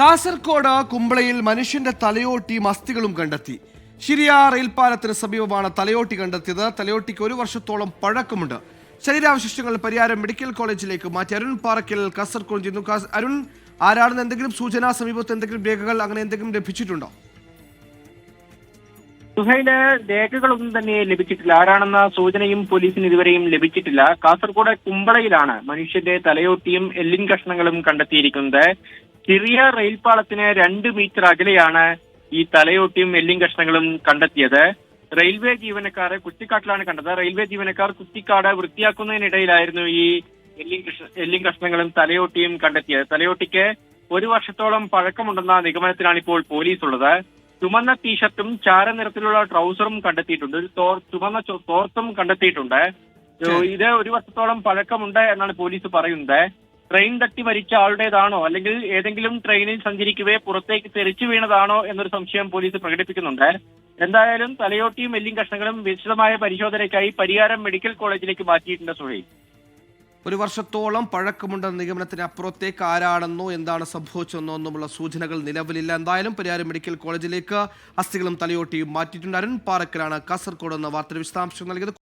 കാസർഗോഡ് കുമ്പളയിൽ മനുഷ്യന്റെ തലയോട്ടിയും അസ്ഥികളും കണ്ടെത്തി. ശിരിയ റെയിൽപാലത്തിന് സമീപമാണ് തലയോട്ടി കണ്ടെത്തിയത്. തലയോട്ടിക്ക് ഒരു വർഷത്തോളം പഴക്കമുണ്ട്. ശരീരാവശിഷ്ടങ്ങൾ പരിയാരം മെഡിക്കൽ കോളേജിലേക്ക് മാറ്റി. അരുൺ പാറക്കൽ കാസർകോട് ചെയ്യുന്നു അരുൺ ആരാണെന്ന് എന്തെങ്കിലും സൂചന സമീപത്ത് എന്തെങ്കിലും രേഖകൾ അങ്ങനെ എന്തെങ്കിലും ലഭിച്ചിട്ടുണ്ടോ? സുഹൈൽ രേഖകളൊന്നും തന്നെ ലഭിച്ചിട്ടില്ല. ആരാണെന്ന സൂചനയും പോലീസിന് ഇതുവരെയും ലഭിച്ചിട്ടില്ല. കാസർഗോഡ് കുമ്പളയിലാണ് മനുഷ്യന്റെ തലയോട്ടിയും എല്ലിൻ കഷ്ണങ്ങളും കണ്ടെത്തിയിരിക്കുന്നത്. ചെറിയ റെയിൽപാളത്തിന് രണ്ട് മീറ്റർ അകലെയാണ് ഈ തലയോട്ടിയും എല്ലിൻ കഷ്ണങ്ങളും കണ്ടെത്തിയത്. റെയിൽവേ ജീവനക്കാരെ കുറ്റിക്കാട്ടിലാണ് കണ്ടത്. റെയിൽവേ ജീവനക്കാർ കുറ്റിക്കാട് വൃത്തിയാക്കുന്നതിനിടയിലായിരുന്നു ഈ എല്ലിൻ കഷ്ണ എല്ലിൻ കഷ്ണങ്ങളും തലയോട്ടിയും കണ്ടെത്തിയത്. തലയോട്ടിക്ക് ഒരു വർഷത്തോളം പഴക്കമുണ്ടെന്ന നിഗമനത്തിലാണ് ഇപ്പോൾ പോലീസ് ഉള്ളത് ചുമന്ന ടീഷർട്ടും ചാര നിറത്തിലുള്ള ട്രൗസറും കണ്ടെത്തിയിട്ടുണ്ട്. ഒരു ചുമന്ന തോർത്തും കണ്ടെത്തിയിട്ടുണ്ട്. ഇത് ഒരു വർഷത്തോളം പഴക്കമുണ്ട് എന്നാണ് പോലീസ് പറയുന്നത്. ട്രെയിൻ തട്ടി മരിച്ച ആളുടേതാണോ? അല്ലെങ്കിൽ ഏതെങ്കിലും ട്രെയിനിൽ സഞ്ചരിക്കവേ പുറത്തേക്ക് തെറിച്ചു വീണതാണോ എന്നൊരു സംശയം പോലീസ് പ്രകടിപ്പിക്കുന്നുണ്ട്. എന്തായാലും തലയോട്ടിയും എല്ലും കഷ്ണങ്ങളും വിശദമായ പരിശോധനയ്ക്കായി പരിയാരം മെഡിക്കൽ കോളേജിലേക്ക് മാറ്റിയിട്ടുണ്ട് സുഹൈൽ. ഒരു വർഷത്തോളം പഴക്കമുണ്ടെന്ന നിഗമനത്തിന് അപ്പുറത്തേക്ക് ആരാണെന്നോ എന്താണ് സംഭവിച്ചെന്നോ ഒന്നുമുള്ള സൂചനകൾ നിലവിലില്ല. എന്തായാലും പരിയാരം മെഡിക്കൽ കോളേജിലേക്ക് അസ്ഥികളും തലയോട്ടിയും മാറ്റിയിട്ടുണ്ട്. അരുൺ പാറക്കലാണ് കാസർഗോഡ് എന്ന വാർത്തയുടെ വിശദാംശം നൽകിയത്.